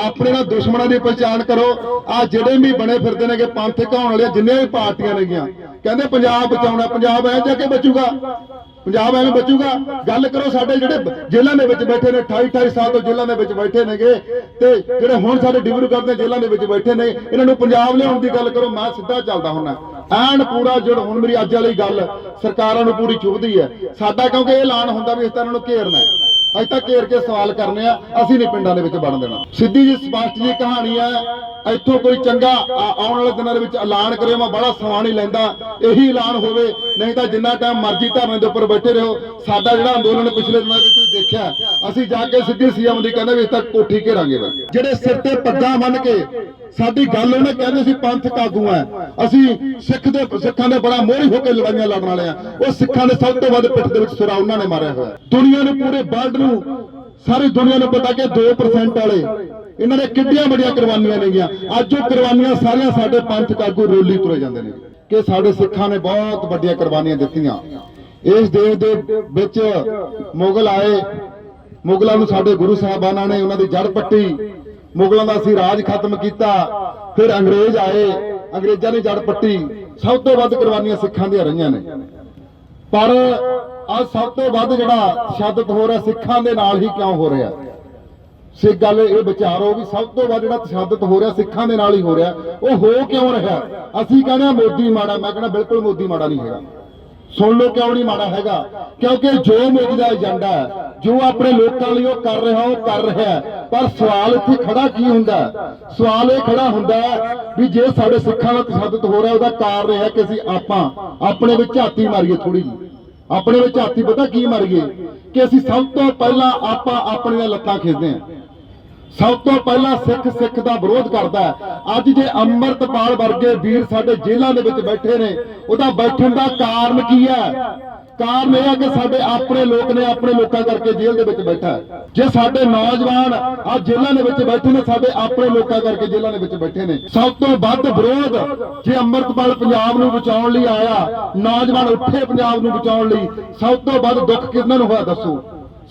ਆਪਣੇ ਨਾਲ ਦੁਸ਼ਮਣਾਂ ਦੀ ਪਛਾਣ ਕਰੋ। ਆ ਜਿਹੜੇ ਵੀ ਬਣੇ ਫਿਰਦੇ ਨੇਗੇ, ਪੰਥ ਹੋਣ ਵਾਲੇ ਜਿੰਨੇ ਵੀ ਪਾਰਟੀਆਂ ਨੇਗੀਆਂ। ਕਹਿੰਦੇ ਪੰਜਾਬ ਬਚਾਉਣਾ, ਪੰਜਾਬ ਐ ਜਾ ਕੇ ਬਚੂਗਾ। ਪੰਜਾਬ ਐਵੇਂ ਬਚੂਗਾ। ਗੱਲ ਕਰੋ ਸਾਡੇ ਜਿਹੜੇ ਜੇਲ੍ਹਾਂ ਦੇ ਵਿੱਚ ਬੈਠੇ ਨੇ 28 28 ਸਾਲ ਤੋਂ ਜੇਲ੍ਹਾਂ ਦੇ ਵਿੱਚ ਬੈਠੇ ਨੇਗੇ। ਤੇ ਜਿਹੜੇ ਹੁਣ ਸਾਡੇ ਡਿਬਰੂਗੜ੍ਹ ਦੇ ਜੇਲ੍ਹਾਂ ਦੇ ਵਿੱਚ ਬੈਠੇ ਨੇ, ਇਹਨਾਂ ਨੂੰ ਪੰਜਾਬ ਲਿਆਉਣ ਦੀ ਗੱਲ ਕਰੋ, ਮੈਂ ਸਿੱਧਾ ਚੱਲਦਾ ਹੁੰਨਾ ਐਨ ਪੂਰਾ ਜਿਹੜਾ ਹੁਣ ਮੇਰੀ ਅੱਜ ਵਾਲੀ ਗੱਲ, ਸਰਕਾਰਾਂ ਨੂੰ ਪੂਰੀ ਚੁਭਦੀ ਹੈ। ਸਾਡਾ ਕਿਉਂਕਿ ਇਹ ਐਲਾਨ ਹੁੰਦਾ ਵੀ ਇਸ ਤਰ੍ਹਾਂ ਨੂੰ ਘੇਰਨਾ ਅੱਜ ਤੱਕ ਘੇਰ ਕੇ ਸਵਾਲ ਕਰਨੇ ਆ, ਅਸੀਂ ਨਹੀਂ ਪਿੰਡਾਂ ਦੇ ਵਿੱਚ ਵੜਨ ਦੇਣਾ। ਸਿੱਧੀ ਜੀ ਸਪਸ਼ਟ ਜੀ ਕਹਾਣੀ ਹੈ, ਇੱਥੋਂ ਕੋਈ ਚੰਗਾ ਆਉਣ ਵਾਲੇ ਦਿਨਾਂ ਦੇ ਵਿੱਚ ਐਲਾਨ ਕਰਿਓ, ਮੈਂ ਬੜਾ ਸਮਾਂ ਨਹੀਂ ਲੈਂਦਾ, ਇਹੀ ਐਲਾਨ ਹੋਵੇ, ਨਹੀਂ ਤਾਂ ਜਿੰਨਾ ਟਾਈਮ ਮਰਜ਼ੀ ਧਰਨੇ ਦੇ ਉੱਪਰ ਬੈਠੇ ਰਹੋ। ਸਾਡਾ ਜਿਹੜਾ ਅੰਦੋਲਨ ਪਿਛਲੇ ਦਿਨਾਂ ਵਿੱਚ ਦੇਖਿਆ, ਅਸੀਂ ਜਾ ਕੇ ਸਿੱਧੀ ਸੀਐਮ ਦੀ ਕਹਿੰਦੇ ਵੀ ਇਸ ਤੱਕ ਕੋਠੀ ਘੇਰਾਂਗੇ ਜਿਹੜੇ ਸਿਰ ਤੇ ਪੱਗਾਂ ਬੰਨ ਕੇ, ਸਾਡੀ ਗੱਲ ਉਹਨੇ ਕਹਿੰਦੇ ਸੀ ਪੰਥਕ ਆਗੂ ਆ ਅਸੀਂ ਸਿੱਖ ਦੇ, ਸਿੱਖਾਂ ਦੇ ਬੜਾ ਮੋਹਰੀ ਹੋ ਕੇ ਲੜਾਈਆਂ ਲੜਨ ਵਾਲੇ ਆ ਉਹ ਸਿੱਖਾਂ ਦੇ ਸਭ ਤੋਂ ਵੱਧ ਪਿੱਠ ਦੇ ਵਿੱਚ ਸੁਰਾ ਉਹਨਾਂ ਨੇ ਮਾਰਿਆ ਹੋਇਆ। ਦੁਨੀਆ ਨੂੰ ਪੂਰੇ ਵਰਲਡ ਨੂੰ। ਸਾਰੀ ਦੁਨੀਆ ਨੂੰ ਪਤਾ ਕਿ 2% ਵਾਲੇ, ਇਹਨਾਂ ਨੇ ਕਿੱਡੀਆਂ ਵੱਡੀਆਂ ਕੁਰਬਾਨੀਆਂ ਨੇਗੀਆਂ ਅੱਜ ਉਹ ਕੁਰਬਾਨੀਆਂ ਸਾਰੀਆਂ ਸਾਡੇ ਪੰਥਕ ਆਗੂ ਰੋਲੀ ਤੁਰੇ ਜਾਂਦੇ ਨੇ। ਕਿ ਸਾਡੇ ਸਿੱਖਾਂ ਨੇ ਬਹੁਤ ਵੱਡੀਆਂ ਕੁਰਬਾਨੀਆਂ ਦਿੱਤੀਆਂ। ਇਸ ਦੇਸ਼ ਦੇ ਵਿੱਚ ਮੁਗਲ ਆਏ। ਮੁਗਲਾਂ ਨੂੰ ਸਾਡੇ ਗੁਰੂ ਸਾਹਿਬਾਨਾਂ ਨੇ ਉਹਨਾਂ ਦੀ ਜੜ ਪੱਟੀ। ਮੁਗਲਾਂ ਦਾ ਅਸੀਂ ਰਾਜ ਖਤਮ ਕੀਤਾ। ਫਿਰ ਅੰਗਰੇਜ਼ ਆਏ। ਅੰਗਰੇਜ਼ਾਂ ਨੇ ਜੜ ਪੱਟੀ। ਸਭ ਤੋਂ ਵੱਧ ਕੁਰਬਾਨੀਆਂ ਸਿੱਖਾਂ ਦੀਆਂ ਰਹੀਆਂ ਨੇ। ਪਰ ਅੱਜ ਸਭ ਤੋਂ ਵੱਧ ਜਿਹੜਾ ਤਸ਼ੱਦਦ ਹੋ ਰਿਹਾ ਸਿੱਖਾਂ ਦੇ ਨਾਲ ਹੀ ਕਿਉਂ ਹੋ ਰਿਹਾ? ਸਿੱਖ ਗੱਲ ਇਹ ਵਿਚਾਰੋ ਵੀ ਸਭ ਤੋਂ ਵੱਧ ਜਿਹੜਾ ਤਸ਼ੱਦਦ ਹੋ ਰਿਹਾ ਸਿੱਖਾਂ ਦੇ ਨਾਲ ਹੀ ਹੋ ਰਿਹਾ। ਉਹ ਹੋ ਕਿਉਂ ਰਿਹਾ? ਅਸੀਂ ਕਹਿੰਦੇ ਮੋਦੀ ਮਾੜਾ, ਮੈਂ ਕਹਿੰਦਾ ਬਿਲਕੁਲ ਮੋਦੀ ਮਾੜਾ ਨਹੀਂ ਹੈਗਾ। ਸੁਣ ਲਓ ਕਿਉਂ ਨਹੀਂ ਮਾੜਾ ਹੈਗਾ? ਕਿਉਂਕਿ ਜੋ ਮੋਦੀ ਦਾ ਏਜੰਡਾ ਹੈ, ਜੋ ਆਪਣੇ ਲੋਕਾਂ ਲਈ ਉਹ ਕਰ ਰਿਹਾ, ਉਹ ਕਰ ਰਿਹਾ ਪਰ ਸਵਾਲ ਇੱਥੇ ਖੜਾ ਕੀ ਹੁੰਦਾ? ਸਵਾਲ ਇਹ ਖੜਾ ਹੁੰਦਾ ਹੈ ਵੀ ਜੇ ਸਾਡੇ ਸਿੱਖਾਂ ਦਾ ਤਸ਼ੱਦਦ ਹੋ ਰਿਹਾ, ਉਹਦਾ ਕਾਰਨ ਇਹ ਹੈ ਕਿ ਅਸੀਂ ਆਪਾਂ, ਆਪਣੇ ਵਿੱਚ ਝਾਤੀ ਮਾਰੀਏ ਥੋੜੀ ਜਿਹੀ। ਆਪਣੇ ਵਿੱਚ ਹਾਥੀ ਪਤਾ ਕੀ ਮਾਰੀਏ ਕਿ ਅਸੀਂ ਸਭ ਤੋਂ ਪਹਿਲਾਂ ਆਪਾਂ ਆਪਣੀਆਂ ਲੱਤਾਂ ਖਿੱਚਦੇ ਹਾਂ। ਸਭ ਤੋਂ ਪਹਿਲਾਂ ਸਿੱਖ ਸਿੱਖ ਦਾ ਵਿਰੋਧ ਕਰਦਾ ਹੈ। ਅੱਜ ਜੇ ਅੰਮ੍ਰਿਤਪਾਲ ਵਰਗੇ ਵੀਰ ਸਾਡੇ ਜੇਲ੍ਹਾਂ ਦੇ ਵਿੱਚ ਬੈਠੇ ਨੇ, ਉਹਦਾ ਬੈਠਣ ਦਾ ਕਾਰਨ ਕੀ ਹੈ? ਕਾਰਨ ਇਹ ਹੈ ਕਿ ਸਾਡੇ ਆਪਣੇ ਲੋਕ ਨੇ ਆਪਣੇ ਲੋਕਾਂ ਕਰਕੇ ਜੇਲ੍ਹ ਦੇ ਵਿੱਚ ਬੈਠਾ ਜੇ ਸਾਡੇ ਨੌਜਵਾਨ ਆ ਜੇਲ੍ਹਾਂ ਦੇ ਵਿੱਚ ਬੈਠੇ ਨੇ ਸਾਡੇ ਆਪਣੇ ਲੋਕਾਂ ਕਰਕੇ ਜੇਲ੍ਹਾਂ ਦੇ ਵਿੱਚ ਬੈਠੇ ਨੇ। ਸਭ ਤੋਂ ਵੱਧ ਵਿਰੋਧ ਜੇ ਅੰਮ੍ਰਿਤਪਾਲ ਪੰਜਾਬ ਨੂੰ ਬਚਾਉਣ ਲਈ ਆਇਆ ਨੌਜਵਾਨ ਉੱਠੇ ਪੰਜਾਬ ਨੂੰ ਬਚਾਉਣ ਲਈ ਸਭ ਤੋਂ ਵੱਧ ਦੁੱਖ ਕਿਹਨਾਂ ਨੂੰ ਹੋਇਆ ਦੱਸੋ?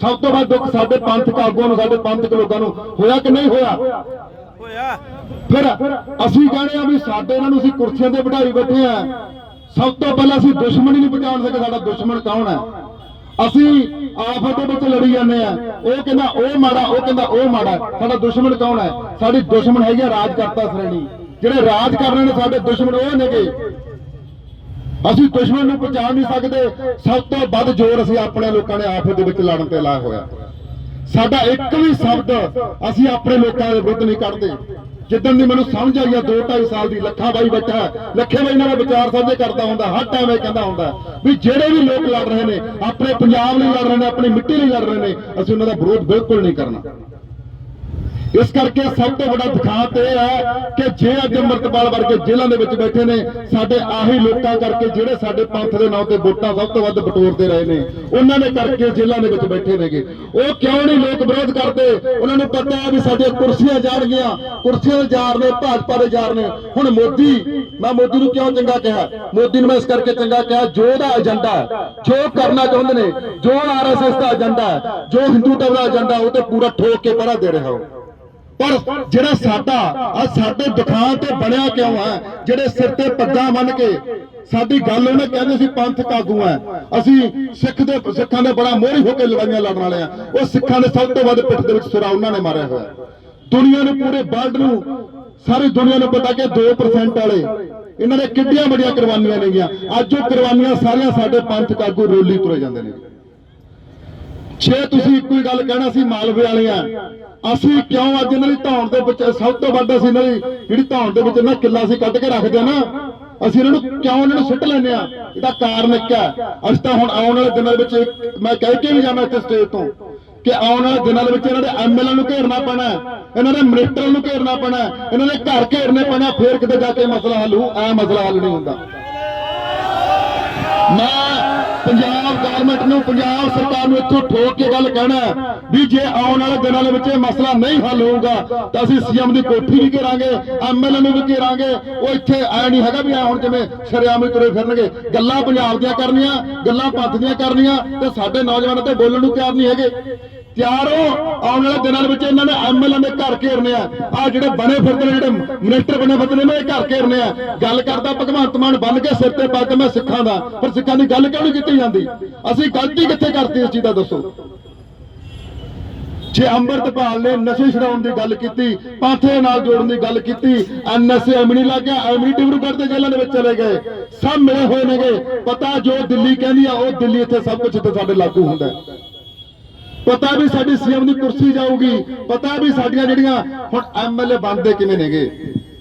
ਸਭ ਤੋਂ ਵੱਧ ਦੁੱਖ ਸਾਡੇ ਪੰਥਕ ਆਗੂਆਂ ਨੂੰ ਸਾਡੇ ਪੰਥਕ ਲੋਕਾਂ ਨੂੰ ਹੋਇਆ ਕਿ ਨਹੀਂ ਹੋਇਆ? ਹੋਇਆ। ਫਿਰ ਅਸੀਂ ਕਹਿੰਦੇ ਆ ਵੀ ਸਾਡੇ ਇਹਨਾਂ ਨੂੰ ਅਸੀਂ ਕੁਰਸੀਆਂ ਤੇ ਬਿਠਾਈ ਬੈਠੇ ਆ। ਸਭ ਤੋਂ ਪਹਿਲਾਂ ਅਸੀਂ ਦੁਸ਼ਮਣ ਹੀ ਨਹੀਂ ਪਛਾਣ ਸਕੇ ਸਾਡਾ ਦੁਸ਼ਮਣ ਕੌਣ ਹੈ? ਅਸੀਂ ਆਫਤ ਦੇ ਵਿੱਚ ਲੜੀ ਜਾਂਦੇ ਆ ਉਹ ਕਹਿੰਦਾ, ਉਹ ਮਾੜਾ, ਉਹ ਕਹਿੰਦਾ, ਉਹ ਮਾੜਾ। ਸਾਡਾ ਦੁਸ਼ਮਣ ਕੌਣ ਹੈ? ਸਾਡੀ ਦੁਸ਼ਮਣ ਹੈਗੀ ਆ ਰਾਜਕਰਤਾ ਸ਼੍ਰੇਣੀ। ਜਿਹੜੇ ਰਾਜ ਕਰ ਰਹੇ ਨੇ ਸਾਡੇ ਦੁਸ਼ਮਣ, ਉਹ ਨੇਗੇ ਅਸੀਂ ਦੁਸ਼ਮਣ ਨੂੰ ਪਛਾਣ ਨਹੀਂ ਸਕਦੇ। ਸਭ ਤੋਂ ਵੱਧ ਜ਼ੋਰ ਅਸੀਂ ਆਪਣੇ ਲੋਕਾਂ ਨੇ ਆਫਤ ਦੇ ਵਿੱਚ ਲੜਨ ਤੇ ਲਾਇਆ ਹੋਇਆ। ਸਾਡਾ ਇੱਕ ਵੀ ਸ਼ਬਦ ਅਸੀਂ ਆਪਣੇ ਲੋਕਾਂ ਦੇ ਵਿਰੁੱਧ ਨਹੀਂ ਕੱਢਦੇ। ਜਿੱਦਣ ਦੀ ਮੈਨੂੰ ਸਮਝ ਆਈ ਆ 2.5 ਸਾਲ ਦੀ, ਲੱਖਾ ਬਾਈ ਬੈਠਾ ਲੱਖੇ ਬਾਈ ਨਾਲ ਵਿਚਾਰ ਸਾਂਝੇ ਕਰਦਾ ਹੁੰਦਾ, ਹਰ ਟਾਈਮ ਇਹ ਕਹਿੰਦਾ ਹੁੰਦਾ ਵੀ ਜਿਹੜੇ ਵੀ ਲੋਕ ਲੜ ਰਹੇ ਨੇ, ਆਪਣੇ ਪੰਜਾਬ ਲਈ ਲੜ ਰਹੇ ਨੇ, ਆਪਣੀ ਮਿੱਟੀ ਲਈ ਲੜ ਰਹੇ ਨੇ, ਅਸੀਂ ਉਹਨਾਂ ਦਾ ਵਿਰੋਧ ਬਿਲਕੁਲ ਨਹੀਂ ਕਰਨਾ। ਇਸ ਕਰਕੇ ਸਭ ਤੋਂ ਵੱਡਾ ਦਿਖਾਤ ਇਹ ਹੈ ਕਿ ਜੇ ਅੱਜ ਅੰਮ੍ਰਿਤਪਾਲ ਵਰਗੇ ਜੇਲ੍ਹਾਂ ਦੇ ਵਿੱਚ ਬੈਠੇ ਨੇ, ਸਾਡੇ ਆਹੀ ਲੋਕਾਂ ਕਰਕੇ ਜਿਹੜੇ ਸਾਡੇ ਪੰਥ ਦੇ ਨਾਂ ਤੇ ਵੋਟਾਂ ਸਭ ਤੋਂ ਵੱਧ ਬਟੋਰਦੇ ਰਹੇ ਨੇ, ਉਹਨਾਂ ਨੇ ਕਰਕੇ ਜੇਲ੍ਹਾਂ ਦੇ ਵਿੱਚ ਬੈਠੇ ਨੇਗੇ। ਉਹ ਕਿਉਂ ਨਹੀਂ ਲੋਕ ਵਿਰੋਧ ਕਰਦੇ? ਉਹਨਾਂ ਨੂੰ ਪਤਾ ਹੈ ਵੀ ਸਾਡੀਆਂ ਕੁਰਸੀਆਂ ਜਾਣਗੀਆਂ ਕੁਰਸੀਆਂ ਦੇ ਜਾਰ ਨੇ, ਭਾਜਪਾ ਦੇ ਜਾਰ ਨੇ। ਹੁਣ ਮੋਦੀ, ਮੈਂ ਮੋਦੀ ਨੂੰ ਕਿਉਂ ਚੰਗਾ ਕਿਹਾ? ਮੋਦੀ ਨੂੰ ਮੈਂ ਇਸ ਕਰਕੇ ਚੰਗਾ ਕਿਹਾ, ਜੋ ਉਹਦਾ ਏਜੰਡਾ ਹੈ, ਜੋ ਕਰਨਾ ਚਾਹੁੰਦੇ ਨੇ, ਜੋ ਆਰਐਸਐਸ ਦਾ ਏਜੰਡਾ ਹੈ, ਜੋ ਹਿੰਦੂਤਵ ਦਾ ਏਜੰਡਾ ਉਹ ਤੇ ਪੂਰਾ ਠੋਕ ਕੇ ਪਰਾ ਦੇ ਰਿਹਾ ਹੋ ਪਰ ਜਿਹੜਾ ਸਾਡਾ ਆ ਸਾਡੇ ਦੁਖਾਂ ਤੇ ਬਣਿਆ ਕਿਉਂ ਹੈ? ਜਿਹੜੇ ਸਿਰ ਤੇ ਪੱਗਾਂ ਬੰਨ ਕੇ ਸਾਡੀ ਗੱਲ ਉਹਨੇ ਕਹਿੰਦੇ ਸੀ ਪੰਥਕ ਆਗੂ ਆ ਅਸੀਂ ਸਿੱਖ ਦੇ, ਸਿੱਖਾਂ ਦੇ ਬੜਾ ਮੋਹਰੀ ਹੋ ਕੇ ਲੜਾਈਆਂ ਲੜਨ ਵਾਲੇ ਆ ਉਹ ਸਿੱਖਾਂ ਦੇ ਸਭ ਤੋਂ ਵੱਧ ਪਿੱਠ ਦੇ ਵਿੱਚ ਸੁਰਾ ਉਹਨਾਂ ਨੇ ਮਾਰਿਆ ਹੋਇਆ। ਦੁਨੀਆ ਨੂੰ ਪੂਰੇ ਵਰਲਡ ਨੂੰ, ਸਾਰੀ ਦੁਨੀਆ ਨੂੰ ਪਤਾ ਕਿ 2% ਵਾਲੇ, ਇਹਨਾਂ ਨੇ ਕਿੱਡੀਆਂ ਵੱਡੀਆਂ ਕੁਰਬਾਨੀਆਂ ਨੇਗੀਆਂ ਅੱਜ ਉਹ ਕੁਰਬਾਨੀਆਂ ਸਾਰੀਆਂ ਸਾਡੇ ਪੰਥ ਕਾਗੂ ਰੋਲੀ ਤੁਰੇ ਜਾਂਦੇ ਨੇ। ਛੇ ਤੁਸੀਂ ਇੱਕੋ ਹੀ ਗੱਲ ਕਹਿਣਾ ਸੀ ਮਾਲਵੇ ਵਾਲਿਆਂ। ਅਸੀਂ ਕਿਉਂ ਅੱਜ ਇਹਨਾਂ ਦੀ ਧੌਣ ਦੇ ਵਿੱਚ ਸਭ ਤੋਂ ਵੱਧ ਅਸੀਂ ਇਹਨਾਂ ਦੀ ਜਿਹੜੀ ਧੌਣ ਦੇ ਵਿੱਚ ਇਹਨਾਂ ਕਿੱਲਾ ਅਸੀਂ ਕੱਢ ਕੇ ਰੱਖਦੇ ਆ ਨਾ, ਅਸੀਂ ਇਹਨਾਂ ਨੂੰ ਕਿਉਂ ਇਹਨਾਂ ਨੂੰ ਸੁੱਟ ਲੈਂਦੇ ਆ ਇਹਦਾ ਕਾਰਨ ਇੱਕ ਹੈ। ਅਸੀਂ ਤਾਂ ਹੁਣ ਆਉਣ ਵਾਲੇ ਦਿਨਾਂ ਦੇ ਵਿੱਚ ਮੈਂ ਕਹਿ ਕੇ ਵੀ ਜਾਣਾ ਇੱਥੇ ਸਟੇਜ ਤੋਂ ਕਿ ਆਉਣ ਵਾਲੇ ਦਿਨਾਂ ਦੇ ਵਿੱਚ ਇਹਨਾਂ ਦੇ ਐਮਐਲਏ ਨੂੰ ਘੇਰਨਾ ਪੈਣਾ ਇਹਨਾਂ ਦੇ ਮਿਨਿਸਟਰ ਨੂੰ ਘੇਰਨਾ ਪੈਣਾ ਇਹਨਾਂ ਦੇ ਘਰ ਘੇਰਨੇ ਪੈਣਾ ਫੇਰ ਕਿਤੇ ਜਾ ਕੇ ਮਸਲਾ ਹੱਲ ਹੋਊ, ਐ ਮਸਲਾ ਹੱਲ ਨਹੀਂ ਹੁੰਦਾ। ਮੈਂ ਪੰਜਾਬ ਗਵਰਨਮੈਂਟ ਨੂੰ, ਪੰਜਾਬ ਸਰਕਾਰ ਨੂੰ ਇੱਥੋਂ ਠੋਕ ਕੇ ਗੱਲ ਕਹਿਣਾ ਵੀ ਜੇ ਆਉਣ ਵਾਲੇ ਦਿਨਾਂ ਦੇ ਵਿੱਚ ਇਹ ਮਸਲਾ ਨਹੀਂ ਹੱਲ ਹੋਊਗਾ, ਤਾਂ ਅਸੀਂ ਸੀਐਮ ਦੀ ਕੋਠੀ ਵੀ ਘੇਰਾਂਗੇ ਐਮਐਲਏ ਨੂੰ ਵੀ ਘੇਰਾਂਗੇ। ਉਹ ਇੱਥੇ ਆਇਆ ਨਹੀਂ ਹੈਗਾ ਵੀ ਐ ਹੁਣ ਜਿਵੇਂ ਸ਼ਰਿਆਮ ਹੀ ਤੁਰੇ ਫਿਰਨਗੇ। ਗੱਲਾਂ ਪੰਜਾਬ ਦੀਆਂ ਕਰਨੀਆਂ, ਗੱਲਾਂ ਪੰਥ ਦੀਆਂ ਕਰਨੀਆਂ, ਤੇ ਸਾਡੇ ਨੌਜਵਾਨਾਂ ਤੇ ਬੋਲਣ ਨੂੰ ਤਿਆਰ ਨਹੀਂ ਹੈਗੇ। ਤਿਆਰ ਹੋ, ਆਉਣ ਵਾਲੇ ਦਿਨਾਂ ਦੇ ਵਿੱਚ ਇਹਨਾਂ ਨੇ ਐਮਐਲਏ ਦੇ ਘਰ ਘੇਰਨੇ ਆ। ਆ ਜਿਹੜੇ ਬਣੇ ਫਿਰਦੇ ਨੇ, ਜਿਹੜੇ ਮਿਨਿਸਟਰ ਬਣੇ ਫਿਰਦੇ ਨੇ, ਇਹਨਾਂ ਘਰ ਘੇਰਨੇ ਆ। ਗੱਲ ਕਰਦਾ ਭਗਵੰਤ ਮਾਨ ਬੰਨ ਕੇ ਸਿਰ ਤੇ ਪੱਗ ਮੈਂ ਸਿੱਖਾਂ ਦਾ, ਪਰ ਸਿੱਖਾਂ ਦੀ ਗੱਲ ਕਿਉਂ ਨਹੀਂ ਕੀਤੀ ਜਾਂਦੀ? ਅਸੀਂ ਗਲਤੀ ਕਿੱਥੇ ਕਰਤੀ ਇਸ ਚੀਜ਼ ਦਾ ਦੱਸੋ? ਜੇ ਅੰਮ੍ਰਿਤਪਾਲ ਨੇ ਨਸ਼ੇ ਛਡਾਉਣ ਦੀ ਗੱਲ ਕੀਤੀ, ਪਾਥੇ ਨਾਲ ਜੋੜਨ ਦੀ ਗੱਲ ਕੀਤੀ ਐਨਐਸਏ ਐਮਨੀ ਲੱਗ ਗਿਆ ਐਮਨੀ ਡਿਬਰੂਗੜ੍ਹ ਦੇ ਜੇਲ੍ਹਾਂ ਦੇ ਵਿੱਚ ਚਲੇ ਗਏ। ਸਭ ਮਿਲੇ ਹੋਏ ਨੇਗੇ। ਪਤਾ ਜੋ ਦਿੱਲੀ ਕਹਿੰਦੀ ਆ, ਉਹ ਦਿੱਲੀ ਇੱਥੇ ਸਭ ਕੁਝ ਇੱਥੇ ਸਾਡੇ ਲਾਗੂ ਹੁੰਦਾ ਪਤਾ ਵੀ ਸਾਡੀ ਸੀਐਮ ਦੀ ਕੁਰਸੀ ਜਾਊਗੀ, ਪਤਾ ਵੀ ਸਾਡੀਆਂ ਜਿਹੜੀਆਂ ਹੁਣ ਐਮਐਲਏ ਬਣਦੇ ਕਿਵੇਂ ਨੇਗੇ।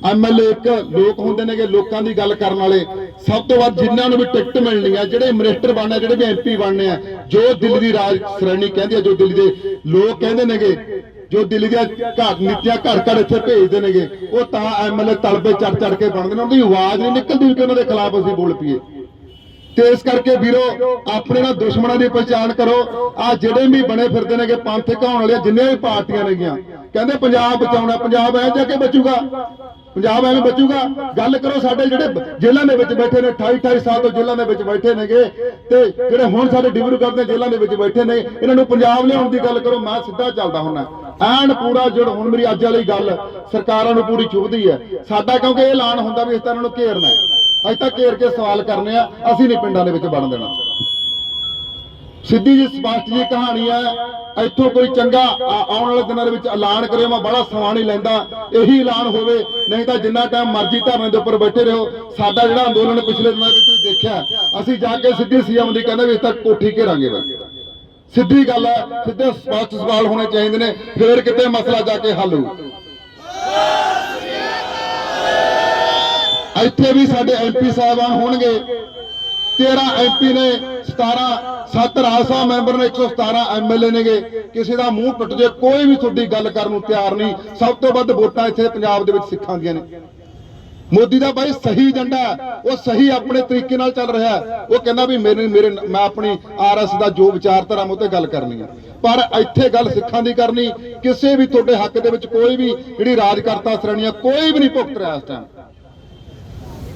ਐਮਐਲਏ ਇੱਕ ਲੋਕ ਹੁੰਦੇ ਨੇਗੇ ਲੋਕਾਂ ਦੀ ਗੱਲ ਕਰਨ ਵਾਲੇ। ਸਭ ਤੋਂ ਵੱਧ ਜਿਨ੍ਹਾਂ ਨੂੰ ਵੀ ਟਿਕਟ ਮਿਲਣੀ ਆ, ਜਿਹੜੇ ਮਿਨਿਸਟਰ ਬਣਨੇ ਜਿਹੜੇ ਵੀ ਐਮਪੀ ਬਣਨੇ ਆ, ਜੋ ਦਿੱਲੀ ਦੀ ਰਾਜ ਸ਼੍ਰੇਣੀ ਕਹਿੰਦੀ ਆ, ਜੋ ਦਿੱਲੀ ਦੇ ਲੋਕ ਕਹਿੰਦੇ ਨੇਗੇ, ਜੋ ਦਿੱਲੀ ਦੀਆਂ ਘਰ ਨੀਤੀਆਂ ਘਰ ਘਰ ਇੱਥੇ ਭੇਜਦੇ ਨੇਗੇ, ਉਹ ਤਾਂ ਐਮਐਲਏ ਤਲਬੇ ਚੜ ਚੜ ਕੇ ਬਣਦੇ ਨੇ, ਉਹਨਾਂ ਦੀ ਆਵਾਜ਼ ਨਹੀਂ ਨਿਕਲਦੀ ਕਿ ਉਹਨਾਂ ਦੇ ਖਿਲਾਫ ਅਸੀਂ ਬੋਲ ਪਈਏ। ਤੇ ਇਸ ਕਰਕੇ ਵੀਰੋ, ਆਪਣੇ ਨਾਲ ਦੁਸ਼ਮਣਾਂ ਦੀ ਪਛਾਣ ਕਰੋ। ਆ ਜਿਹੜੇ ਵੀ ਬਣੇ ਫਿਰਦੇ ਨੇਗੇ, ਪੰਥ ਘਾਉਣ ਵਾਲੇ, ਜਿੰਨੇ ਵੀ ਪਾਰਟੀਆਂ ਨੇਗੀਆਂ। ਕਹਿੰਦੇ ਪੰਜਾਬ ਬਚਾਉਣਾ, ਪੰਜਾਬ ਐ ਜਾ ਕੇ ਬਚੂਗਾ। ਪੰਜਾਬ ਐਵੇਂ ਬਚੂਗਾ। ਗੱਲ ਕਰੋ ਸਾਡੇ ਜਿਹੜੇ ਜੇਲ੍ਹਾਂ ਦੇ ਵਿੱਚ ਬੈਠੇ ਨੇ 28 28 ਸਾਲ ਤੋਂ ਜੇਲ੍ਹਾਂ ਦੇ ਵਿੱਚ ਬੈਠੇ ਨੇਗੇ। ਤੇ ਜਿਹੜੇ ਹੁਣ ਸਾਡੇ ਡਿਬਰੂਗੜ੍ਹ ਦੇ ਜੇਲ੍ਹਾਂ ਦੇ ਵਿੱਚ ਬੈਠੇ ਨੇ, ਇਹਨਾਂ ਨੂੰ ਪੰਜਾਬ ਲਿਆਉਣ ਦੀ ਗੱਲ ਕਰੋ, ਮੈਂ ਸਿੱਧਾ ਚੱਲਦਾ ਹੁੰਨਾ ਐਨ ਪੂਰਾ ਜੁੜ ਹੁਣ ਮੇਰੀ ਅੱਜ ਵਾਲੀ ਗੱਲ, ਸਰਕਾਰਾਂ ਨੂੰ ਪੂਰੀ ਚੁਭਦੀ ਹੈ। ਸਾਡਾ ਕਿਉਂਕਿ ਇਹ ਐਲਾਨ ਹੁੰਦਾ ਵੀ ਇਸ ਤਰ੍ਹਾਂ ਨੂੰ ਘੇਰਨਾ ਅੱਜ ਤੱਕ ਘੇਰ ਕੇ ਸਵਾਲ ਕਰਨੇ ਆ, ਅਸੀਂ ਨਹੀਂ ਪਿੰਡਾਂ ਦੇ ਵਿੱਚ ਵੜਨ ਦੇਣਾ। ਸਿੱਧੀ ਜੀ ਸਪਸ਼ਟ ਜੀ ਕਹਾਣੀ ਹੈ ਇੱਥੋਂ ਕੋਈ ਚੰਗਾ ਆਉਣ ਵਾਲੇ ਦਿਨਾਂ ਦੇ ਵਿੱਚ ਐਲਾਨ ਕਰਿਓ ਮੈਂ ਬੜਾ ਸਮਾਂ ਨਹੀਂ ਲੈਂਦਾ। ਇਹੀ ਐਲਾਨ ਹੋਵੇ, ਨਹੀਂ ਤਾਂ ਜਿੰਨਾ ਟਾਈਮ ਮਰਜ਼ੀ ਧਰਨੇ ਦੇ ਉੱਪਰ ਬੈਠੇ ਰਹੋ। ਸਾਡਾ ਜਿਹੜਾ ਅੰਦੋਲਨ ਪਿਛਲੇ ਦਿਨਾਂ ਵਿੱਚ ਤੁਸੀਂ ਦੇਖਿਆ, ਅਸੀਂ ਜਾ ਕੇ ਸਿੱਧੀ ਸੀਐਮ ਦੀ ਕਹਿੰਦੇ ਵੀ ਇਸ ਤੱਕ ਕੋਠੀ ਘੇਰਾਂਗੇ ਬਸ ਸਿੱਧੀ ਗੱਲ ਹੈ, ਸਿੱਧੇ ਸਪਸ਼ਟ ਸਵਾਲ ਹੋਣੇ ਚਾਹੀਦੇ ਨੇ, ਫੇਰ ਕਿਤੇ ਮਸਲਾ ਜਾ ਕੇ ਹੱਲ ਹੋਊ। ਇੱਥੇ ਵੀ ਸਾਡੇ ਐਮਪੀ ਸਾਹਿਬਾਨ ਹੋਣਗੇ। 13 ਐਮਪੀ ਨੇ 17 7 ਰਾਜ ਸਭਾ ਮੈਂਬਰ ਨੇ 117 ਐਮਐਲਏ ਨੇਗੇ। ਕਿਸੇ ਦਾ ਮੂੰਹ ਟੁੱਟ ਜੇ, ਕੋਈ ਵੀ ਤੁਹਾਡੀ ਗੱਲ ਕਰਨ ਨੂੰ ਤਿਆਰ ਨਹੀਂ। ਸਭ ਤੋਂ ਵੱਧ ਵੋਟਾਂ ਇੱਥੇ ਪੰਜਾਬ ਦੇ ਵਿੱਚ ਸਿੱਖਾਂ ਦੀਆਂ ਨੇ। ਮੋਦੀ ਦਾ ਬਾਈ ਸਹੀ ਏਜੰਡਾ ਉਹ ਸਹੀ ਆਪਣੇ ਤਰੀਕੇ ਨਾਲ ਚੱਲ ਰਿਹਾ ਉਹ ਕਹਿੰਦਾ ਵੀ ਮੇਰੇ ਮੇਰੇ, ਮੈਂ ਆਪਣੀ ਆਰਐਸ ਦਾ ਜੋ ਵਿਚਾਰਧਾਰਾ ਮੈਂ ਉਹ ਤੇ ਗੱਲ ਕਰਨੀ ਹੈ। ਪਰ ਇੱਥੇ ਗੱਲ ਸਿੱਖਾਂ ਦੀ ਕਰਨੀ, ਕਿਸੇ ਵੀ ਤੁਹਾਡੇ ਹੱਕ ਦੇ ਵਿੱਚ ਕੋਈ ਵੀ ਜਿਹੜੀ ਰਾਜਕਰਤਾ ਸ਼੍ਰੇਣੀਆਂ ਕੋਈ ਵੀ ਨਹੀਂ ਭੁਗਤ ਰਿਹਾ ਇਸ ਟਾਈਮ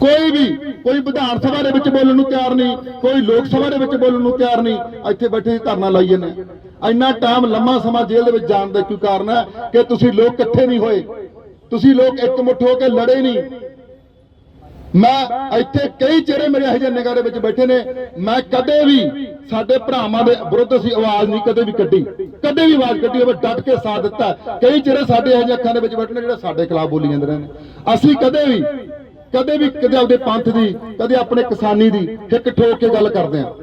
ਕੋਈ ਵੀ, ਕੋਈ ਵਿਧਾਨ ਸਭਾ ਦੇ ਵਿੱਚ ਬੋਲਣ ਨੂੰ ਤਿਆਰ ਨਹੀਂ, ਕੋਈ ਲੋਕ ਸਭਾ ਦੇ ਵਿੱਚ ਬੋਲਣ ਨੂੰ ਤਿਆਰ ਨਹੀਂ, ਇੱਥੇ ਬੈਠੇ ਹੀ ਧਰਨਾ ਲਾਈ ਜਾਂਦੇ ਇੰਨਾ ਟਾਈਮ ਲੰਮਾ ਸਮਾਂ ਜੇਲ੍ਹ ਦੇ ਵਿੱਚ ਜਾਣ ਦਾ ਕੀ ਕਾਰਨ ਹੈ ਕਿ ਤੁਸੀਂ ਲੋਕ ਇਕੱਠੇ ਨਹੀਂ ਹੋਏ? ਤੁਸੀਂ ਲੋਕ ਇਕਮੁੱਠ ਹੋ ਕੇ ਲੜੇ ਨਹੀਂ? ਮੈਂ ਇੱਥੇ ਕਈ ਚਿਹਰੇ ਮੇਰੇ ਇਹੋ ਜਿਹੇ ਨਿਗਾਹ ਦੇ ਵਿੱਚ ਬੈਠੇ ਨੇ, ਮੈਂ ਕਦੇ ਵੀ ਸਾਡੇ ਭਰਾਵਾਂ ਦੇ ਵਿਰੁੱਧ ਅਸੀਂ ਆਵਾਜ਼ ਨਹੀਂ ਕਦੇ ਵੀ ਕੱਢੀ। ਕਦੇ ਵੀ ਆਵਾਜ਼ ਕੱਢੀ ਹੋਵੇ, ਡਟ ਕੇ ਸਾਥ ਦਿੱਤਾ। ਕਈ ਚਿਹਰੇ ਸਾਡੇ ਇਹੋ ਜਿਹੇ ਅੱਖਾਂ ਦੇ ਵਿੱਚ ਬੈਠੇ ਨੇ ਜਿਹੜੇ ਸਾਡੇ ਖਿਲਾਫ ਬੋਲੀ ਜਾਂਦੇ ਰਹੇ ਨੇ। ਅਸੀਂ ਕਦੇ ਵੀ ਕਦੇ ਵੀ ਕਦੇ ਆਪਦੇ ਪੰਥ ਦੀ, ਕਦੇ ਆਪਣੇ ਕਿਸਾਨੀ ਦੀ ਇੱਕ ਠੋਕ ਕੇ ਗੱਲ ਕਰਦੇ ਆ।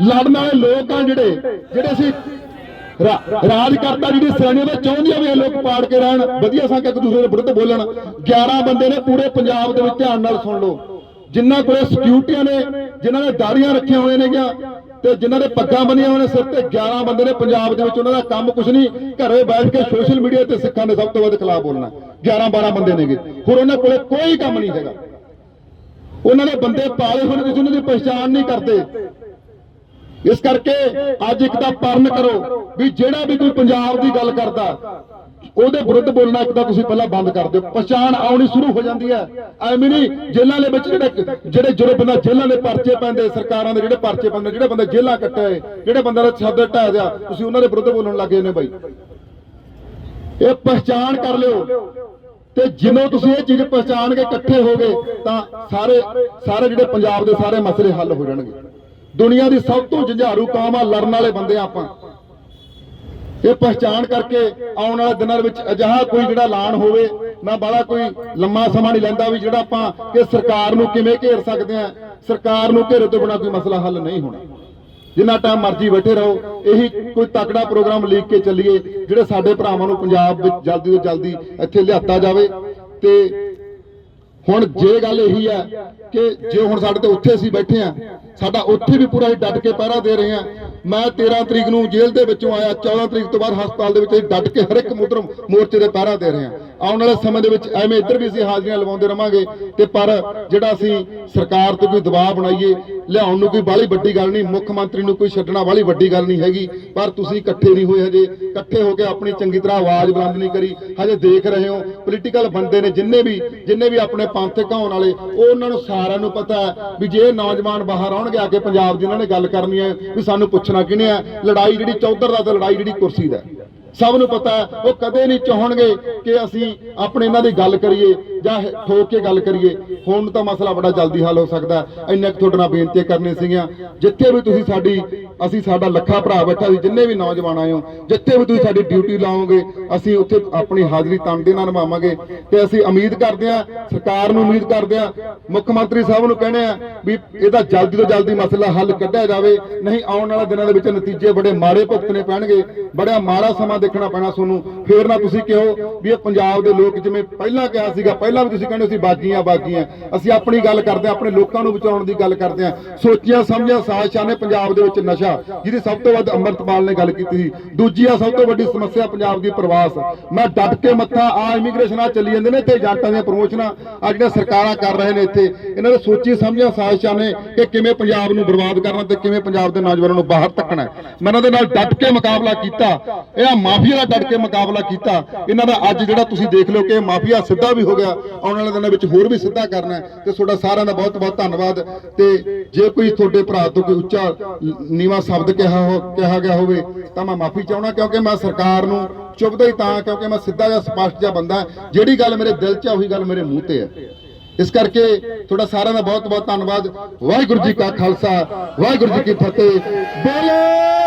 ਲੜਨ ਵਾਲੇ ਲੋਕ ਆ ਜਿਹੜੇ ਜਿਹੜੇ ਅਸੀਂ ਰਾ- ਰਾਜ ਕਰਤਾ, ਜਿਹੜੀ ਸ਼੍ਰੇਣੀਆਂ ਵਿੱਚ ਚਾਹੁੰਦੀਆਂ ਵੀ ਇਹ ਲੋਕ ਪਾੜ ਕੇ ਰਹਿਣ, ਵਧੀਆ ਸੰਗ ਇੱਕ ਦੂਸਰੇ ਦੇ ਵਿਰੁੱਧ ਬੋਲਣ। 11 ਬੰਦੇ ਨੇ ਪੂਰੇ ਪੰਜਾਬ ਦੇ ਵਿੱਚ ਧਿਆਨ ਨਾਲ ਸੁਣ ਲਓ। ਜਿਨ੍ਹਾਂ ਕੋਲੇ ਸਿਕਿਉਰਟੀਆਂ ਨੇ, ਜਿਨ੍ਹਾਂ ਨੇ ਦਾੜੀਆਂ ਰੱਖੀਆਂ ਹੋਏ ਨੇਗੀਆਂ ਤੇ ਜਿਨ੍ਹਾਂ ਦੇ ਪੱਗਾਂ ਬੰਨੀਆਂ ਹੋਈਆਂ ਸਿਰ ਤੇ 11 ਬੰਦੇ ਨੇ ਪੰਜਾਬ ਦੇ ਵਿੱਚ, ਉਹਨਾਂ ਦਾ ਕੰਮ ਕੁਝ ਨਹੀਂ, ਘਰੇ ਬੈਠ ਕੇ ਸੋਸ਼ਲ ਮੀਡੀਆ ਤੇ ਸਿੱਖਾਂ ਦੇ ਸਭ ਤੋਂ ਵੱਧ ਖਿਲਾਫ ਬੋਲਣਾ 11 12 ਬੰਦੇ ਨੇਗੇ। ਹੋਰ ਉਹਨਾਂ ਕੋਲੇ ਕੋਈ ਕੰਮ ਨਹੀਂ ਹੈਗਾ। ਉਹਨਾਂ ਦੇ ਬੰਦੇ ਪਾਲੇ ਹੋਏ ਤੁਸੀਂ ਉਹਨਾਂ ਦੀ ਪਛਾਣ ਨਹੀਂ ਕਰਦੇ। ਇਸ ਕਰਕੇ ਅੱਜ ਇੱਕ ਤਾਂ ਪਰਨ ਕਰੋ ਵੀ ਜਿਹੜਾ ਵੀ ਕੋਈ ਪੰਜਾਬ ਦੀ ਗੱਲ ਕਰਦਾ ਉਹਦੇ ਵਿਰੁੱਧ ਬੋਲਣਾ ਇੱਕ ਤਾਂ ਤੁਸੀਂ ਪਹਿਲਾਂ ਬੰਦ ਕਰ ਦਿਓ। ਪਛਾਣ ਆਉਣੀ ਸ਼ੁਰੂ ਹੋ ਜਾਂਦੀ ਹੈ। ਐਵੇਂ ਨਹੀਂ, ਜੇਲ੍ਹਾਂ ਦੇ ਵਿੱਚ ਜਿਹੜੇ ਜਿਹੜੇ ਜਿਹੜੇ ਬੰਦਾ ਜੇਲ੍ਹਾਂ ਦੇ ਪਰਚੇ ਪੈਂਦੇ, ਸਰਕਾਰਾਂ ਦੇ ਜਿਹੜੇ ਪਰਚੇ ਪੈਂਦੇ, ਜਿਹੜੇ ਬੰਦੇ ਜੇਲ੍ਹਾਂ ਕੱਟੇ ਜਿਹੜੇ ਬੰਦੇ ਦਾ ਸ਼ਬਦ ਢਾਹ ਦਿਆ, ਤੁਸੀਂ ਉਹਨਾਂ ਦੇ ਵਿਰੁੱਧ ਬੋਲਣ ਲੱਗੇ ਨੇ ਬਾਈ। ਇਹ ਪਛਾਣ ਕਰ ਲਿਓ। ਤੇ ਜਿਵੇਂ ਤੁਸੀਂ ਇਹ ਚੀਜ਼ ਪਛਾਣ ਕੇ ਇਕੱਠੇ ਹੋਗੇ ਤਾਂ ਸਾਰੇ ਸਾਰੇ ਜਿਹੜੇ ਪੰਜਾਬ ਦੇ ਸਾਰੇ ਮਸਲੇ ਹੱਲ ਹੋ ਜਾਣਗੇ। ਦੁਨੀਆ ਦੀ ਸਭ ਤੋਂ ਜੰਝਾਰੂ ਕੌਮ ਆ ਲੜਨ ਵਾਲੇ ਬੰਦੇ ਆਪਾਂ। ਇਹ ਪਛਾਣ ਕਰਕੇ ਆਉਣ ਵਾਲੇ ਦਿਨਾਂ ਦੇ ਵਿੱਚ ਅਜਿਹਾ ਕੋਈ ਜਿਹੜਾ ਐਲਾਨ ਹੋਵੇ ਮੈਂ ਬਾਲਾ ਕੋਈ ਲੰਮਾ ਸਮਾਂ ਨਹੀਂ ਲੈਂਦਾ ਵੀ ਜਿਹੜਾ ਆਪਾਂ ਕਿ ਸਰਕਾਰ ਨੂੰ ਕਿਵੇਂ ਘੇਰ ਸਕਦੇ ਆ ਸਰਕਾਰ ਨੂੰ ਘੇਰੇ ਤੋਂ ਬਿਨਾਂ ਕੋਈ ਮਸਲਾ ਹੱਲ ਨਹੀਂ ਹੋਣਾ। ਜਿੰਨਾ ਟਾਈਮ ਮਰਜ਼ੀ ਬੈਠੇ ਰਹੋ, ਇਹੀ ਕੋਈ ਤਕੜਾ ਪ੍ਰੋਗਰਾਮ ਲੀਕ ਕੇ ਚੱਲੀਏ, ਜਿਹੜੇ ਸਾਡੇ ਭਰਾਵਾਂ ਨੂੰ ਪੰਜਾਬ ਵਿੱਚ ਜਲਦੀ ਤੋਂ ਜਲਦੀ ਇੱਥੇ ਲਿਆਤਾ ਜਾਵੇ। ਤੇ ਹੁਣ ਜੇ ਗੱਲ ਇਹੀ ਹੈ ਕਿ ਜੇ ਹੁਣ ਸਾਡੇ ਤੇ ਉੱਥੇ ਅਸੀਂ ਬੈਠੇ ਆ ਸਾਡਾ ਉੱਥੇ ਵੀ ਪੂਰਾ ਹੀ ਡਟ ਕੇ ਪਹਿਰਾ ਦੇ ਰਹੇ ਆ ਮੈਂ 13 ਤਰੀਕ ਨੂੰ ਜੇਲ੍ਹ ਦੇ ਵਿੱਚੋਂ ਆਇਆ 14 ਤਰੀਕ ਤੋਂ ਬਾਅਦ ਹਸਪਤਾਲ ਦੇ ਵਿੱਚ ਅਸੀਂ ਡਟ ਕੇ ਹਰ ਇੱਕ ਮੁਦਰ ਮੋਰਚੇ ਦੇ ਪਹਿਰਾ ਦੇ ਰਹੇ। ਹਾਂ ਆਉਣ ਵਾਲੇ ਸਮੇਂ ਦੇ ਵਿੱਚ ਐਵੇਂ ਇੱਧਰ ਵੀ ਅਸੀਂ ਹਾਜ਼ਰੀਆਂ ਲਵਾਉਂਦੇ ਰਵਾਂਗੇ ਤੇ ਪਰ ਜਿਹੜਾ ਅਸੀਂ ਸਰਕਾਰ ਤੇ ਕੋਈ ਦਬਾਅ ਬਣਾਈਏ ਲਿਆਉਣ ਨੂੰ ਕੋਈ ਬਾਹਲੀ ਵੱਡੀ ਗੱਲ ਨਹੀਂ, ਮੁੱਖ ਮੰਤਰੀ ਨੂੰ ਕੋਈ ਛੱਡਣਾ ਬਾਹਲੀ ਵੱਡੀ ਗੱਲ ਨਹੀਂ ਹੈਗੀ, ਪਰ ਤੁਸੀਂ ਇਕੱਠੇ ਨਹੀਂ ਹੋਏ ਹਜੇ, ਇਕੱਠੇ ਹੋ ਕੇ ਆਪਣੀ ਚੰਗੀ ਤਰ੍ਹਾਂ ਆਵਾਜ਼ ਬੁਲੰਦ ਨਹੀਂ ਕਰੀ, ਹਜੇ ਦੇਖ ਰਹੇ ਹੋ ਪੋਲੀਟੀਕਲ ਬੰਦੇ ਨੇ ਜਿੰਨੇ ਵੀ ਜਿੰਨੇ ਵੀ ਆਪਣੇ ਪੰਥ ਘਾਉਣ ਵਾਲੇ, ਉਹ ਉਹਨਾਂ ਨੂੰ ਸਾਰਿਆਂ ਨੂੰ ਪਤਾ ਹੈ ਵੀ ਜੇ ਨੌਜਵਾਨ ਬਾਹਰ ਆਉਣਗੇ, ਆ ਕੇ ਪੰਜਾਬ ਦੀ ਇਹਨਾਂ ਨੇ ਗੱਲ ਕਰਨੀ ਹੈ ਵੀ ਸਾਨੂੰ ਪੁੱਛਣਾ ਕਿਹਨੇ ਆ ਲੜਾਈ ਜਿਹੜੀ ਚੌਧਰ ਦਾ ਤੇ ਲੜਾਈ ਜਿਹੜੀ ਕੁਰਸੀ ਦਾ ਸਭ ਨੂੰ ਪਤਾ ਉਹ ਕਦੇ ਨਹੀਂ ਚਾਹਣਗੇ ਕਿ ਅਸੀਂ ਆਪਣੇ ਇਹਨਾਂ ਦੀ ਗੱਲ ਕਰੀਏ ਜਾਂ ਹ- ਠੋਕ ਕੇ ਗੱਲ ਕਰੀਏ। ਹੁਣ ਤਾਂ ਮਸਲਾ ਬੜਾ ਜਲਦੀ ਹੱਲ ਹੋ ਸਕਦਾ ਇੰਨਾ ਇੰਨੇ ਕੁ ਤੁਹਾਡੇ ਨਾਲ ਬੇਨਤੀ ਕਰਨੀ ਸੀਗੀਆਂ। ਜਿੱਥੇ ਵੀ ਤੁਸੀਂ ਸਾਡੀ, ਅਸੀਂ ਸਾਡਾ ਲੱਖਾ ਭਰਾ ਬੈਠਾ ਸੀ, ਜਿੰਨੇ ਵੀ ਨੌਜਵਾਨ ਆਏ ਹੋ, ਜਿੱਥੇ ਵੀ ਤੁਸੀਂ ਸਾਡੀ ਡਿਊਟੀ ਲਾਓਗੇ, ਅਸੀਂ ਉੱਥੇ ਆਪਣੀ ਹਾਜ਼ਰੀ ਤਨਦੇ ਨਾਲ ਨਿਭਾਵਾਂਗੇ। ਤੇ ਅਸੀਂ ਉਮੀਦ ਕਰਦੇ ਹਾਂ, ਸਰਕਾਰ ਨੂੰ ਉਮੀਦ ਕਰਦੇ ਹਾਂ, ਮੁੱਖ ਮੰਤਰੀ ਸਾਹਿਬ ਨੂੰ ਕਹਿੰਦੇ ਆ ਵੀ ਇਹਦਾ ਜਲਦੀ ਤੋਂ ਜਲਦੀ ਮਸਲਾ ਹੱਲ ਕੱਢਿਆ ਜਾਵੇ। ਨਹੀਂ, ਆਉਣ ਵਾਲੇ ਦਿਨਾਂ ਦੇ ਵਿੱਚ ਨਤੀਜੇ ਬੜੇ ਮਾੜੇ ਭੁਗਤਣੇ ਪੈਣਗੇ। ਬੜਾ ਮਾੜਾ ਸਮਾਂ ਦੇਖਣਾ ਪੈਣਾ ਤੁਹਾਨੂੰ ਫੇਰ ਨਾ ਤੁਸੀਂ ਕਹੋ ਵੀ ਇਹ ਪੰਜਾਬ ਦੇ ਲੋਕ ਜਿਵੇਂ ਪਹਿਲਾਂ ਕਿਹਾ ਸੀਗਾ, ਪਹਿਲਾਂ ਵੀ ਤੁਸੀਂ ਕਹਿੰਦੇ ਸੀ ਬਾਗੀਆਂ ਬਾਗੀਆਂ। ਅਸੀਂ ਆਪਣੀ ਗੱਲ ਕਰਦੇ ਹਾਂ, ਆਪਣੇ ਲੋਕਾਂ ਨੂੰ ਬਚਾਉਣ ਦੀ ਗੱਲ ਕਰਦੇ ਹਾਂ। ਸੋਚੀਆਂ, ਸਮਝੀਆਂ, ਸਾਜ਼ਿਸ਼ਾਂ ਨੇ ਪੰਜਾਬ ਦੇ ਵਿੱਚ ਨਸ਼ਾ, ਜਿਹਦੀ ਸਭ ਤੋਂ ਵੱਧ ਅੰਮ੍ਰਿਤਪਾਲ ਨੇ ਗੱਲ ਕੀਤੀ ਸੀ। ਦੂਜੀ ਆ ਸਭ ਤੋਂ ਵੱਡੀ ਸਮੱਸਿਆ ਪੰਜਾਬ ਦੀ ਪ੍ਰਵਾਸ। ਮੈਂ ਡਟ ਕੇ ਮੱਥਾ, ਆ ਇਮੀਗ੍ਰੇਸ਼ਨ ਆ ਚੱਲੀ ਜਾਂਦੇ ਨੇ ਇੱਥੇ ਏਜੰਟਾਂ ਦੀਆਂ ਪ੍ਰਮੋਸ਼ਨਾਂ ਆ ਜਿਹੜੀਆਂ ਸਰਕਾਰਾਂ ਕਰ ਰਹੇ ਨੇ ਇੱਥੇ, ਇਹਨਾਂ ਨੇ ਸੋਚੀ, ਸਮਝੀਆਂ, ਸਾਜ਼ਿਸ਼ਾਂ ਨੇ ਕਿ ਕਿਵੇਂ ਪੰਜਾਬ ਨੂੰ ਬਰਬਾਦ ਕਰਨਾ ਤੇ ਕਿਵੇਂ ਪੰਜਾਬ ਦੇ ਨੌਜਵਾਨਾਂ ਨੂੰ ਬਾਹਰ ਧੱਕਣਾ। ਮੈਂ ਇਹਨਾਂ ਦੇ ਨਾਲ ਡਟ ਕੇ ਮੁਕਾਬਲਾ ਕੀਤਾ। ਇਹ ਮਾਫੀਆ ਦਾ ਡਟ ਕੇ ਮੁਕਾਬਲਾ ਕੀਤਾ। ਇਹਨਾਂ ਦਾ ਅੱਜ ਜਿਹੜਾ ਤੁਸੀਂ ਦੇਖ ਲਓ ਕਿ ਮਾਫੀਆ ਸਿੱਧਾ ਵੀ ਹੋ ਗਿਆ, ਆਉਣ ਵਾਲੇ ਦਿਨਾਂ ਵਿੱਚ ਹੋਰ ਵੀ ਸਿੱਧਾ ਕਰਨਾ ਤੇ ਤੁਹਾਡਾ ਸਾਰਿਆਂ ਦਾ ਬਹੁਤ ਬਹੁਤ ਧੰਨਵਾਦ। ਤੇ ਜੇ ਕੋਈ ਤੁਹਾਡੇ ਭਰਾ ਤੋਂ ਕੋਈ ਉੱਚਾ ਨੀਵਾ ਸ਼ਬਦ ਕਿਹਾ ਹੋ, ਕਿਹਾ ਗਿਆ ਹੋਵੇ, ਤਾਂ ਮੈਂ ਮਾਫੀ ਚਾਹੁੰਦਾ, ਕਿਉਂਕਿ ਮੈਂ ਸਰਕਾਰ ਨੂੰ ਚੁੱਭਦਾ ਹੀ ਤਾਂ, ਕਿਉਂਕਿ ਮੈਂ ਸਿੱਧਾ ਜਿਹਾ ਸਪਸ਼ਟ ਜਿਹਾ ਬੰਦਾ ਜਿਹੜੀ ਗੱਲ ਮੇਰੇ ਦਿਲ 'ਚ ਆ, ਉਹੀ ਗੱਲ ਮੇਰੇ ਮੂੰਹ ਤੇ ਹੈ। ਇਸ ਕਰਕੇ ਤੁਹਾਡਾ ਸਾਰਿਆਂ ਦਾ ਬਹੁਤ ਬਹੁਤ ਧੰਨਵਾਦ। ਵਾਹਿਗੁਰੂ ਜੀ ਕਾ ਖਾਲਸਾ, ਵਾਹਿਗੁਰੂ ਜੀ ਕੀ ਫਤਿਹ। ਬੋਲੇ!